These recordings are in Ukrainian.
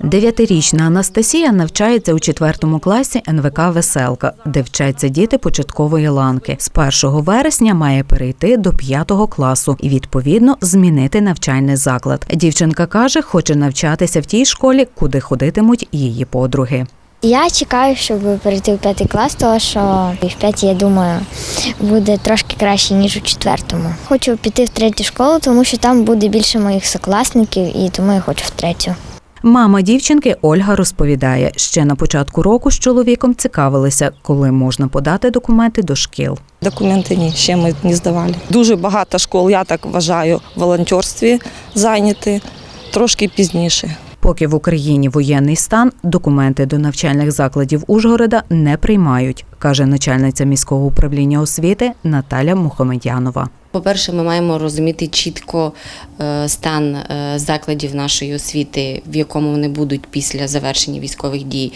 Дев'ятирічна Анастасія навчається у четвертому класі НВК Веселка, де вчаться діти початкової ланки. З 1 вересня має перейти до п'ятого класу і відповідно змінити навчальний заклад. Дівчинка каже, хоче навчатися в тій школі, куди ходитимуть її подруги. Я чекаю, щоб перейти в п'ятий клас, тому що в п'ятій, я думаю, буде трошки краще, ніж у четвертому. Хочу піти в третю школу, тому що там буде більше моїх сокласників, і тому я хочу в третю. Мама дівчинки Ольга розповідає, ще на початку року з чоловіком цікавилися, коли можна подати документи до шкіл. Документи ні, ще ми не здавали. Дуже багато школ, я так вважаю, в волонтерстві зайняті трошки пізніше. Поки в Україні воєнний стан, документи до навчальних закладів Ужгорода не приймають, каже начальниця міського управління освіти Наталя Мухамедянова. По-перше, ми маємо розуміти чітко е, стан е, закладів нашої освіти, в якому вони будуть після завершення військових дій.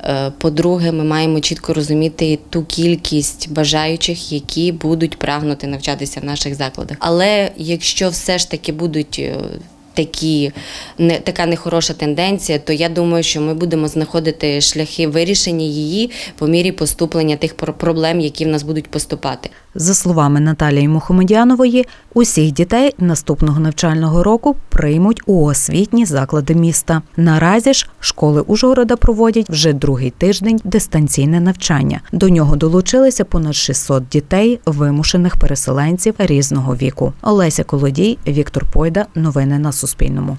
Е, По-друге, ми маємо чітко розуміти ту кількість бажаючих, які будуть прагнути навчатися в наших закладах. Але якщо все ж таки будуть такі не така нехороша тенденція, то я думаю, що ми будемо знаходити шляхи вирішення її по мірі поступлення тих про- проблем, які в нас будуть поступати. За словами Наталії Мухамедянової, усіх дітей наступного навчального року приймуть у освітні заклади міста. Наразі ж школи Ужгорода проводять вже другий тиждень дистанційне навчання. До нього долучилися понад 600 дітей, вимушених переселенців різного віку. Олеся Колодій, Віктор Пойда. Новини на Суспільному.